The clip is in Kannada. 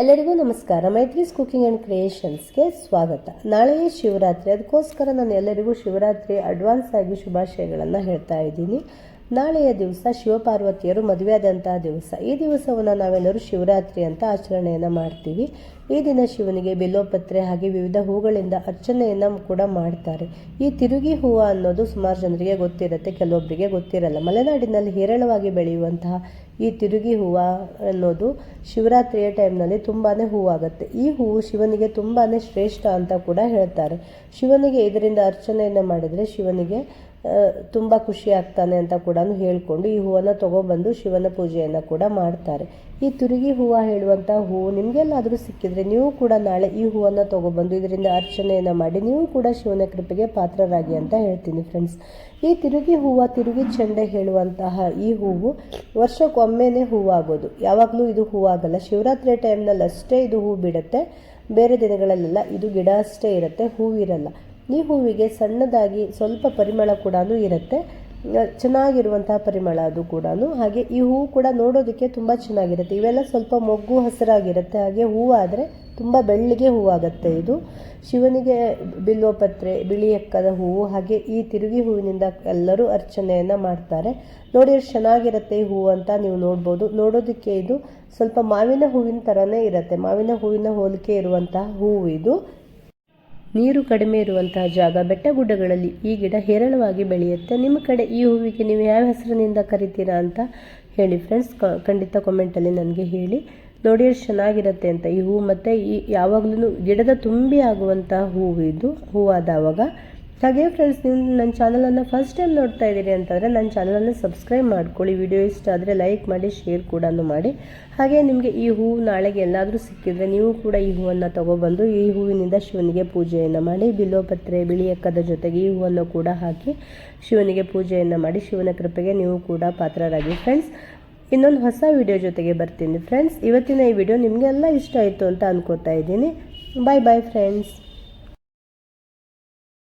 ಎಲ್ಲರಿಗೂ ನಮಸ್ಕಾರ. ಮೈತ್ರೀಸ್ ಕುಕಿಂಗ್ ಆ್ಯಂಡ್ ಕ್ರಿಯೇಷನ್ಸ್ಗೆ ಸ್ವಾಗತ. ನಾಳೆಯೇ ಶಿವರಾತ್ರಿ. ಅದಕ್ಕೋಸ್ಕರ ನಾನು ಎಲ್ಲರಿಗೂ ಶಿವರಾತ್ರಿ ಅಡ್ವಾನ್ಸ್ ಆಗಿ ಶುಭಾಶಯಗಳನ್ನು ಹೇಳ್ತಾ ಇದ್ದೀನಿ. ನಾಳೆಯ ದಿವಸ ಶಿವಪಾರ್ವತಿಯರು ಮದುವೆಯಾದಂತಹ ದಿವಸ. ಈ ದಿವಸವನ್ನು ನಾವೆಲ್ಲರೂ ಶಿವರಾತ್ರಿ ಅಂತ ಆಚರಣೆಯನ್ನು ಮಾಡ್ತೀವಿ. ಈ ದಿನ ಶಿವನಿಗೆ ಬಿಲ್ಲೋಪತ್ರೆ ಹಾಗೆ ವಿವಿಧ ಹೂಗಳಿಂದ ಅರ್ಚನೆಯನ್ನು ಕೂಡ ಮಾಡ್ತಾರೆ. ಈ ತಿರುಗಿ ಹೂವು ಅನ್ನೋದು ಸುಮಾರು ಜನರಿಗೆ ಗೊತ್ತಿರುತ್ತೆ ಕೆಲವೊಬ್ಬರಿಗೆ ಗೊತ್ತಿರಲ್ಲ. ಮಲೆನಾಡಿನಲ್ಲಿ ಹೇರಳವಾಗಿ ಬೆಳೆಯುವಂತಹ ಈ ತಿರುಗಿ ಹೂವು ಅನ್ನೋದು ಶಿವರಾತ್ರಿಯ ಟೈಮ್ನಲ್ಲಿ ತುಂಬಾ ಹೂವಾಗುತ್ತೆ. ಈ ಹೂವು ಶಿವನಿಗೆ ತುಂಬಾ ಶ್ರೇಷ್ಠ ಅಂತ ಕೂಡ ಹೇಳ್ತಾರೆ. ಶಿವನಿಗೆ ಇದರಿಂದ ಅರ್ಚನೆಯನ್ನು ಮಾಡಿದರೆ ಶಿವನಿಗೆ ತುಂಬ ಖುಷಿ ಆಗ್ತಾನೆ ಅಂತ ಕೂಡ ಹೇಳ್ಕೊಂಡು ಈ ಹೂವನ್ನು ತೊಗೊಬಂದು ಶಿವನ ಪೂಜೆಯನ್ನು ಕೂಡ ಮಾಡ್ತಾರೆ. ಈ ತುರುಗಿ ಹೂವು ಹೇಳುವಂಥ ಹೂವು ನಿಮಗೆಲ್ಲಾದರೂ ಸಿಕ್ಕಿದರೆ ನೀವು ಕೂಡ ನಾಳೆ ಈ ಹೂವನ್ನು ತೊಗೊಬಂದು ಇದರಿಂದ ಅರ್ಚನೆಯನ್ನು ಮಾಡಿ ನೀವು ಕೂಡ ಶಿವನ ಕೃಪೆಗೆ ಪಾತ್ರರಾಗಿ ಅಂತ ಹೇಳ್ತೀನಿ ಫ್ರೆಂಡ್ಸ್ ಈ ತಿರುಗಿ ಹೂವು, ತಿರುಗಿ ಚೆಂಡೆ ಹೇಳುವಂತಹ ಈ ಹೂವು ವರ್ಷಕ್ಕೊಮ್ಮೆನೇ ಹೂವಾಗೋದು. ಯಾವಾಗಲೂ ಇದು ಹೂವಾಗಲ್ಲ. ಶಿವರಾತ್ರಿ ಟೈಮ್ನಲ್ಲಿ ಅಷ್ಟೇ ಇದು ಹೂ ಬಿಡುತ್ತೆ. ಬೇರೆ ದಿನಗಳಲ್ಲೆಲ್ಲ ಇದು ಗಿಡ ಅಷ್ಟೇ ಇರುತ್ತೆ. ಹೂವಿರಲ್ಲ ಈ ಹೂವಿಗೆ ಸಣ್ಣದಾಗಿ ಸ್ವಲ್ಪ ಪರಿಮಳ ಕೂಡ ಇರುತ್ತೆ. ಚೆನ್ನಾಗಿರುವಂತಹ ಪರಿಮಳ ಅದು ಕೂಡ ಹಾಗೆ ಈ ಹೂವು ಕೂಡ ನೋಡೋದಕ್ಕೆ ತುಂಬ ಚೆನ್ನಾಗಿರುತ್ತೆ. ಇವೆಲ್ಲ ಸ್ವಲ್ಪ ಮೊಗ್ಗು, ಹಸಿರಾಗಿರುತ್ತೆ. ಹಾಗೆ ಹೂವಾದರೆ ತುಂಬ ಬೆಳ್ಳಿಗೆ ಹೂವಾಗುತ್ತೆ ಇದು. ಶಿವನಿಗೆ ಬಿಲ್ವಪತ್ರೆ ಬಿಳಿ ಎಕ್ಕದ ಹೂವು, ಹಾಗೆ ಈ ತಿರುಗಿ ಹೂವಿನಿಂದ ಎಲ್ಲರೂ ಅರ್ಚನೆಯನ್ನು ಮಾಡ್ತಾರೆ. ನೋಡಿ ಎಷ್ಟು ಚೆನ್ನಾಗಿರುತ್ತೆ ಈ ಹೂವು ಅಂತ ನೀವು ನೋಡ್ಬೋದು. ನೋಡೋದಕ್ಕೆ ಇದು ಸ್ವಲ್ಪ ಮಾವಿನ ಹೂವಿನ ಥರನೇ ಇರುತ್ತೆ. ಮಾವಿನ ಹೂವಿನ ಹೋಲಿಕೆ ಇರುವಂತಹ ಹೂವು ಇದು. ನೀರು ಕಡಿಮೆ ಇರುವಂತಹ ಜಾಗ ಬೆಟ್ಟ ಗುಡ್ಡಗಳಲ್ಲಿ ಈ ಗಿಡ ಹೇರಳವಾಗಿ ಬೆಳೆಯುತ್ತೆ. ನಿಮ್ಮ ಕಡೆ ಈ ಹೂವಿಗೆ ನೀವು ಯಾವ ಹೆಸರಿನಿಂದ ಕರಿತೀರಾ ಅಂತ ಹೇಳಿ ಫ್ರೆಂಡ್ಸ್ ಖಂಡಿತ ಕಾಮೆಂಟಲ್ಲಿ ನನಗೆ ಹೇಳಿ. ನೋಡಿ ಎಷ್ಟು ಚೆನ್ನಾಗಿರುತ್ತೆ ಅಂತ. ಈ ಹೂವು ಮತ್ತು ಈ ಯಾವಾಗಲೂ ಗಿಡದ ತುಂಬಿ ಆಗುವಂಥ ಹೂವು ಇದು. ಹೂವಾದವಾಗ ಹಾಗೆ ಫ್ರೆಂಡ್ಸ್ ನೀವು ನನ್ನ ಚಾನಲನ್ನು ಫಸ್ಟ್ ಟೈಮ್ ನೋಡ್ತಾ ಇದ್ದೀರಿ ಅಂತಂದರೆ ನನ್ನ ಚಾನಲನ್ನು ಸಬ್ಸ್ಕ್ರೈಬ್ ಮಾಡ್ಕೊಳ್ಳಿ. ವಿಡಿಯೋ ಇಷ್ಟ ಆದರೆ ಲೈಕ್ ಮಾಡಿ ಶೇರ್ ಕೂಡ ಮಾಡಿ. ಹಾಗೆ ನಿಮಗೆ ಈ ಹೂವು ನಾಳೆಗೆ ಎಲ್ಲಾದರೂ ಸಿಕ್ಕಿದರೆ ನೀವು ಕೂಡ ಈ ಹೂವನ್ನು ತೊಗೊಬಂದು, ಈ ಹೂವಿನಿಂದ ಶಿವನಿಗೆ ಪೂಜೆಯನ್ನು ಮಾಡಿ ಬಿಲ್ಲೋಪತ್ರೆ ಬಿಳಿ ಅಕ್ಕದ ಜೊತೆಗೆ ಈ ಹೂವನ್ನು ಕೂಡ ಹಾಕಿ ಶಿವನಿಗೆ ಪೂಜೆಯನ್ನು ಮಾಡಿ, ಶಿವನ ಕೃಪೆಗೆ ನೀವು ಕೂಡ ಪಾತ್ರರಾಗಿ. ಫ್ರೆಂಡ್ಸ್ ಇನ್ನೊಂದು ಹೊಸ ವಿಡಿಯೋ ಜೊತೆಗೆ ಬರ್ತೀನಿ. ಫ್ರೆಂಡ್ಸ್ ಇವತ್ತಿನ ಈ ವಿಡಿಯೋ ನಿಮಗೆಲ್ಲ ಇಷ್ಟ ಆಯಿತು ಅಂತ ಅಂದ್ಕೋತಾ ಇದ್ದೀನಿ. ಬಾಯ್ ಬಾಯ್ ಫ್ರೆಂಡ್ಸ್